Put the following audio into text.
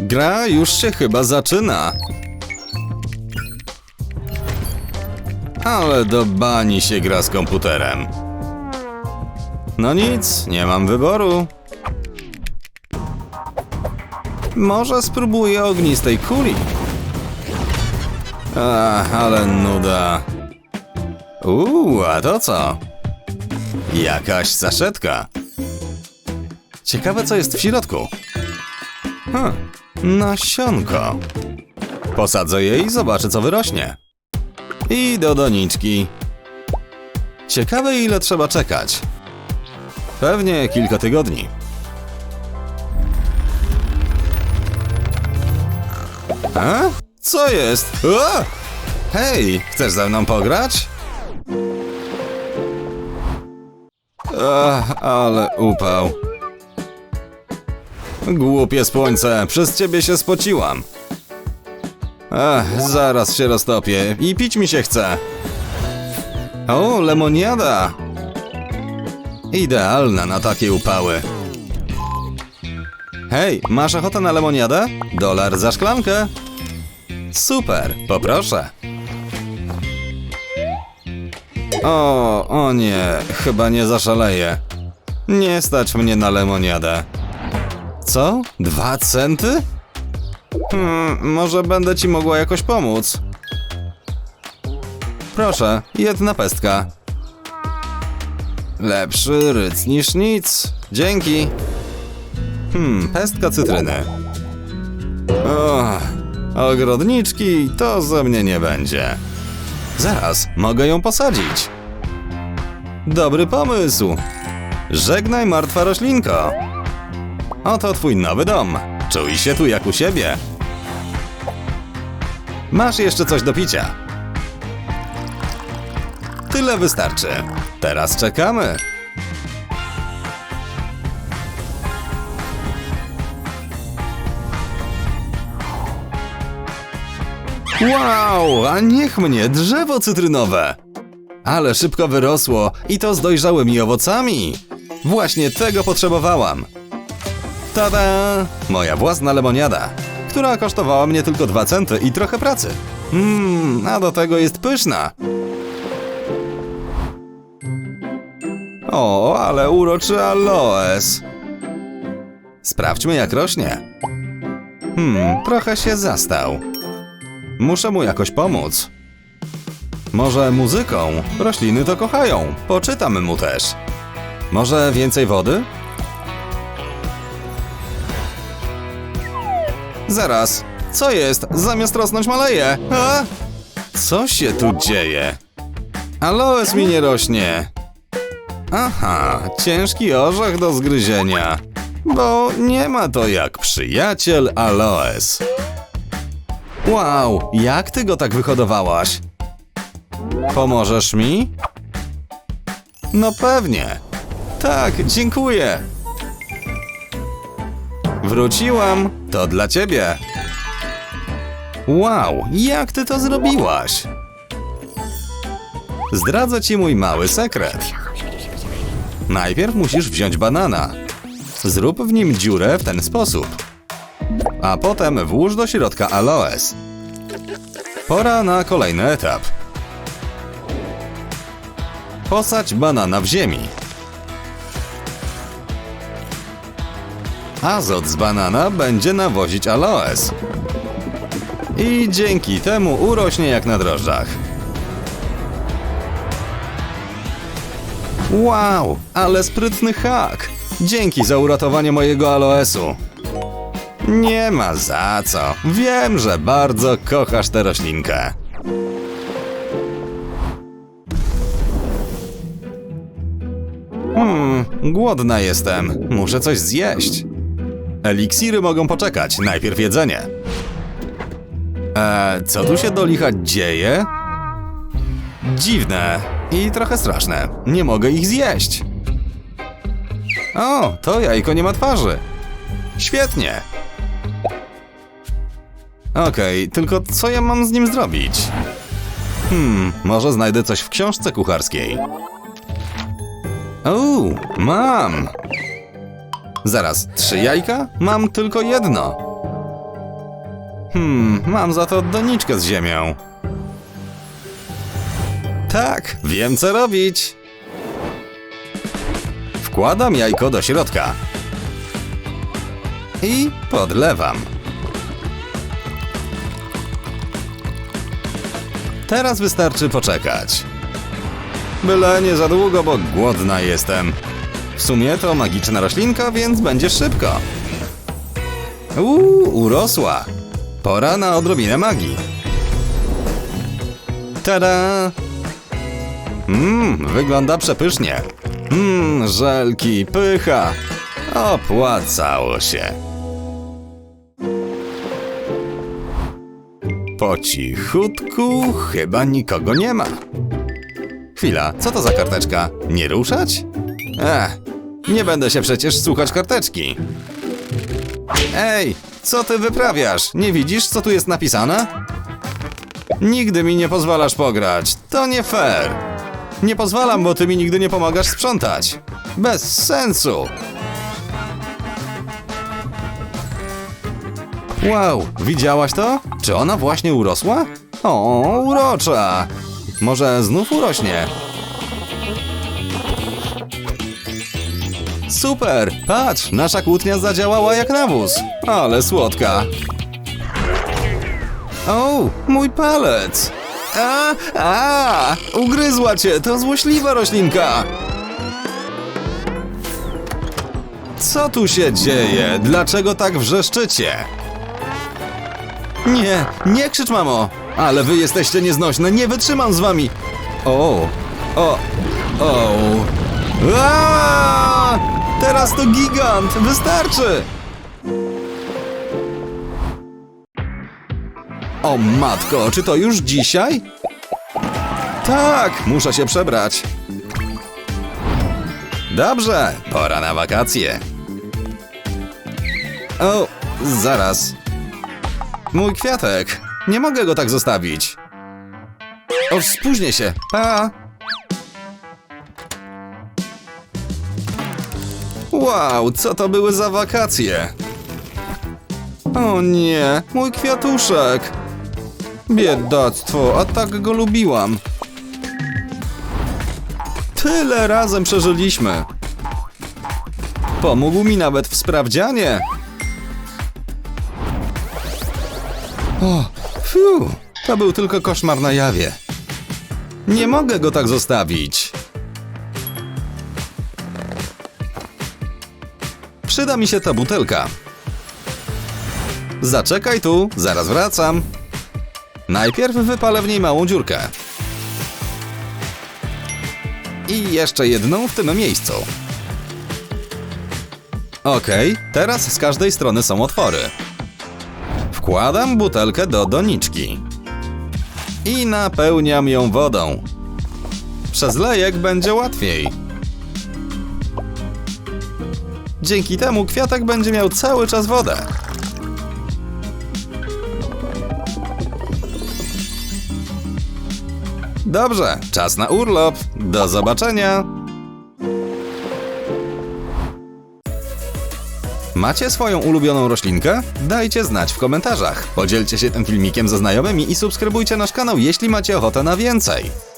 Gra już się chyba zaczyna. Ale do bani się gra z komputerem. No nic, nie mam wyboru. Może spróbuję ognistej kuli. Ach, ale nuda. Uuu, a to co? Jakaś saszetka. Ciekawe, co jest w środku. Hm, nasionko. Posadzę je i zobaczę, co wyrośnie. I do doniczki. Ciekawe, ile trzeba czekać. Pewnie kilka tygodni. A? Co jest? O! Hej, chcesz ze mną pograć? Ach, ale upał. Głupie słońce, przez ciebie się spociłam. Ach, zaraz się roztopię i pić mi się chce. O, lemoniada. Idealna na takie upały. Hej, masz ochotę na lemoniadę? Dolar za szklankę. Super, poproszę. O, o nie, chyba nie zaszaleję. Nie stać mnie na lemoniadę. Co? Dwa centy? Hmm, może będę ci mogła jakoś pomóc. Proszę, jedna pestka. Lepszy ryc niż nic. Dzięki. Hmm, pestka cytryny. O, ogrodniczki to ze mnie nie będzie. Zaraz, mogę ją posadzić. Dobry pomysł. Żegnaj martwa roślinko. Oto twój nowy dom. Czuj się tu jak u siebie. Masz jeszcze coś do picia. Tyle wystarczy. Teraz czekamy. Wow, a niech mnie drzewo cytrynowe. Ale szybko wyrosło i to z dojrzałymi owocami. Właśnie tego potrzebowałam. Tada! Moja własna lemoniada, która kosztowała mnie tylko 2 centy i trochę pracy. Mmm, a do tego jest pyszna. O, ale uroczy aloes. Sprawdźmy jak rośnie. Hmm, trochę się zastał. Muszę mu jakoś pomóc. Może muzyką? Rośliny to kochają. Poczytam mu też. Może więcej wody? Zaraz. Co jest? Zamiast rosnąć maleje. A? Co się tu dzieje? Aloes mi nie rośnie. Aha, ciężki orzech do zgryzienia. Bo nie ma to jak przyjaciel aloes. Wow, jak ty go tak wyhodowałaś? Pomożesz mi? No pewnie. Tak, dziękuję. Wróciłam. To dla ciebie. Wow, jak ty to zrobiłaś? Zdradzę ci mój mały sekret. Najpierw musisz wziąć banana. Zrób w nim dziurę w ten sposób. A potem włóż do środka aloes. Pora na kolejny etap. Posadź banana w ziemi. Azot z banana będzie nawozić aloes. I dzięki temu urośnie jak na drożdżach. Wow, ale sprytny hak! Dzięki za uratowanie mojego aloesu. Nie ma za co. Wiem, że bardzo kochasz tę roślinkę. Hmm, głodna jestem. Muszę coś zjeść. Eliksiry mogą poczekać, najpierw jedzenie. Eee, co tu się do licha dzieje? Dziwne i trochę straszne. Nie mogę ich zjeść. O, to jajko nie ma twarzy. Świetnie. Okej, tylko co ja mam z nim zrobić? Hmm, może znajdę coś w książce kucharskiej. O, mam! Zaraz, trzy jajka? Mam tylko jedno. Hmm, mam za to doniczkę z ziemią. Tak, wiem co robić. Wkładam jajko do środka. I podlewam. Teraz wystarczy poczekać. Byle nie za długo, bo głodna jestem. W sumie to magiczna roślinka, więc będzie szybko. Uuu, urosła. Pora na odrobinę magii. Tada! Mmm, wygląda przepysznie. Mmm, żelki, pycha. Opłacało się. Po cichutku chyba nikogo nie ma. Chwila, co to za karteczka? Nie ruszać? Ech, nie będę się przecież słuchać karteczki. Ej, co ty wyprawiasz? Nie widzisz, co tu jest napisane? Nigdy mi nie pozwalasz pograć. To nie fair. Nie pozwalam, bo ty mi nigdy nie pomagasz sprzątać. Bez sensu. Wow, widziałaś to? Czy ona właśnie urosła? O, urocza. Może znów urośnie? Super! Patrz, nasza kłótnia zadziałała jak nawóz. Ale słodka. O, mój palec! A, a, ugryzła cię, to złośliwa roślinka! Co tu się dzieje? Dlaczego tak wrzeszczycie? Nie, nie krzycz, mamo! Ale wy jesteście nieznośne, nie wytrzymam z wami! O, o, o. Aaa! Teraz to gigant! Wystarczy! O matko, czy to już dzisiaj? Tak, muszę się przebrać. Dobrze, pora na wakacje. O, zaraz. Mój kwiatek. Nie mogę go tak zostawić. O, spóźnię się. Pa. Wow, co to były za wakacje? O nie, mój kwiatuszek. Biedactwo, a tak go lubiłam. Tyle razem przeżyliśmy. Pomógł mi nawet w sprawdzianie. O, fiu, to był tylko koszmar na jawie. Nie mogę go tak zostawić. Przyda mi się ta butelka. Zaczekaj tu, zaraz wracam. Najpierw wypalę w niej małą dziurkę. I jeszcze jedną w tym miejscu. Okej, teraz z każdej strony są otwory. Wkładam butelkę do doniczki. I napełniam ją wodą. Przez lejek będzie łatwiej. Dzięki temu kwiatek będzie miał cały czas wodę. Dobrze, czas na urlop. Do zobaczenia. Macie swoją ulubioną roślinkę? Dajcie znać w komentarzach. Podzielcie się tym filmikiem ze znajomymi i subskrybujcie nasz kanał, jeśli macie ochotę na więcej.